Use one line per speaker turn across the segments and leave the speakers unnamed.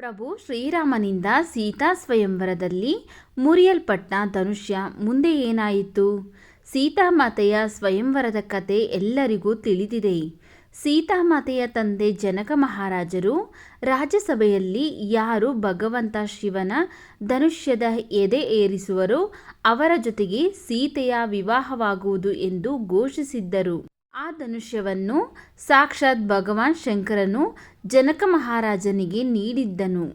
ಪ್ರಭು ಶ್ರೀರಾಮನಿಂದ ಸೀತಾ ಸ್ವಯಂವರದಲ್ಲಿ ಮುರಿಯಲ್ಪಟ್ಟ ಧನುಷ್ಯ ಮುಂದೆ ಏನಾಯಿತು? ಸೀತಾಮಾತೆಯ ಸ್ವಯಂವರದ ಕತೆ ಎಲ್ಲರಿಗೂ ತಿಳಿದಿದೆ. ಸೀತಾಮಾತೆಯ ತಂದೆ ಜನಕ ಮಹಾರಾಜರು ರಾಜ್ಯಸಭೆಯಲ್ಲಿ ಯಾರು ಭಗವಂತ ಶಿವನ ಧನುಷ್ಯದ ಎದೆ ಏರಿಸುವರೋ ಅವರ ಜೊತೆಗೆ ಸೀತೆಯ ವಿವಾಹವಾಗುವುದು ಎಂದು ಘೋಷಿಸಿದ್ದರು. ಆ ಧನುಷ್ಯವನ್ನು ಸಾಕ್ಷಾತ್ ಭಗವಾನ್ ಶಂಕರನು ಜನಕ ಮಹಾರಾಜನಿಗೆ ನೀಡಿದ್ದನು.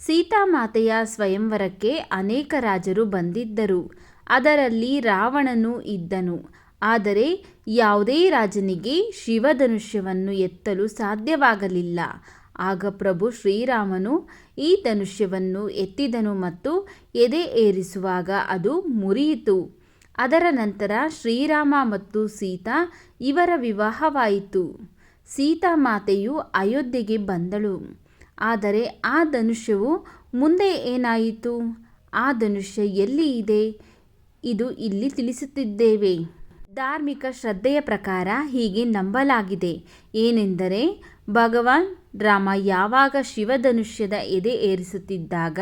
ಸೀತಾಮಾತೆಯ ಸ್ವಯಂವರಕ್ಕೆ ಅನೇಕ ರಾಜರು ಬಂದಿದ್ದರು. ಅದರಲ್ಲಿ ರಾವಣನು ಇದ್ದನು. ಆದರೆ ಯಾವುದೇ ರಾಜನಿಗೆ ಶಿವಧನುಷ್ಯವನ್ನು ಎತ್ತಲು ಸಾಧ್ಯವಾಗಲಿಲ್ಲ. ಆಗ ಪ್ರಭು ಶ್ರೀರಾಮನು ಈ ಧನುಷ್ಯವನ್ನು ಎತ್ತಿದನು ಮತ್ತು ಎದೆ ಏರಿಸುವಾಗ ಅದು ಮುರಿಯಿತು. ಅದರ ನಂತರ ಶ್ರೀರಾಮ ಮತ್ತು ಸೀತಾ ಇವರ ವಿವಾಹವಾಯಿತು. ಸೀತಾ ಮಾತೆಯು ಅಯೋಧ್ಯೆಗೆ ಬಂದಳು. ಆದರೆ ಆ ಧನುಷ್ಯವು ಮುಂದೆ ಏನಾಯಿತು? ಆ ಧನುಷ್ಯ ಎಲ್ಲಿ ಇದೆ? ಇದು ಇಲ್ಲಿ ತಿಳಿಸುತ್ತಿದ್ದೇವೆ. ಧಾರ್ಮಿಕ ಶ್ರದ್ಧೆಯ ಪ್ರಕಾರ ಹೀಗೆ ನಂಬಲಾಗಿದೆ. ಏನೆಂದರೆ ಭಗವಾನ್ ರಾಮ ಯಾವಾಗ ಶಿವಧನುಷ್ಯದ ಎದೆ ಏರಿಸುತ್ತಿದ್ದಾಗ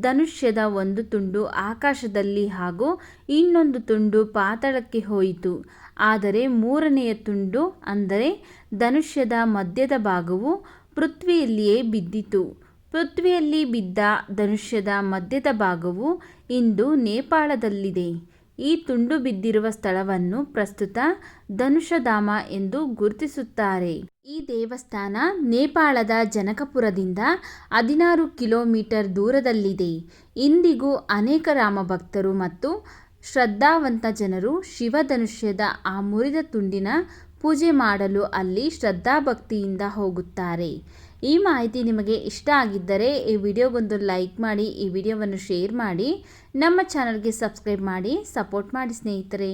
ಧನುಷ್ಯದ ಒಂದು ತುಂಡು ಆಕಾಶದಲ್ಲಿ ಹಾಗೂ ಇನ್ನೊಂದು ತುಂಡು ಪಾತಾಳಕ್ಕೆ ಹೋಯಿತು. ಆದರೆ ಮೂರನೆಯ ತುಂಡು, ಅಂದರೆ ಧನುಷ್ಯದ ಮಧ್ಯದ ಭಾಗವು ಪೃಥ್ವಿಯಲ್ಲಿಯೇ ಬಿದ್ದಿತು. ಪೃಥ್ವಿಯಲ್ಲಿ ಬಿದ್ದ ಧನುಷ್ಯದ ಮಧ್ಯದ ಭಾಗವು ಇಂದು ನೇಪಾಳದಲ್ಲಿದೆ. ಈ ತುಂಡು ಬಿದ್ದಿರುವ ಸ್ಥಳವನ್ನು ಪ್ರಸ್ತುತ ಧನುಷಧಾಮ ಎಂದು ಗುರುತಿಸುತ್ತಾರೆ. ಈ ದೇವಸ್ಥಾನ ನೇಪಾಳದ ಜನಕಪುರದಿಂದ ಹದಿನಾರು ಕಿಲೋಮೀಟರ್ ದೂರದಲ್ಲಿದೆ. ಇಂದಿಗೂ ಅನೇಕ ರಾಮಭಕ್ತರು ಮತ್ತು ಶ್ರದ್ಧಾವಂತ ಜನರು ಶಿವಧನುಷ್ಯದ ಆ ಮುರಿದ ತುಂಡಿನ ಪೂಜೆ ಮಾಡಲು ಅಲ್ಲಿ ಶ್ರದ್ಧಾಭಕ್ತಿಯಿಂದ ಹೋಗುತ್ತಾರೆ. ಈ ಮಾಹಿತಿ ನಿಮಗೆ ಇಷ್ಟ ಆಗಿದ್ದರೆ ಈ ವಿಡಿಯೋಗೊಂದು ಲೈಕ್ ಮಾಡಿ, ಈ ವಿಡಿಯೋವನ್ನು ಶೇರ್ ಮಾಡಿ, ನಮ್ಮ ಚಾನಲ್ಗೆ ಸಬ್ಸ್ಕ್ರೈಬ್ ಮಾಡಿ, ಸಪೋರ್ಟ್ ಮಾಡಿ ಸ್ನೇಹಿತರೆ.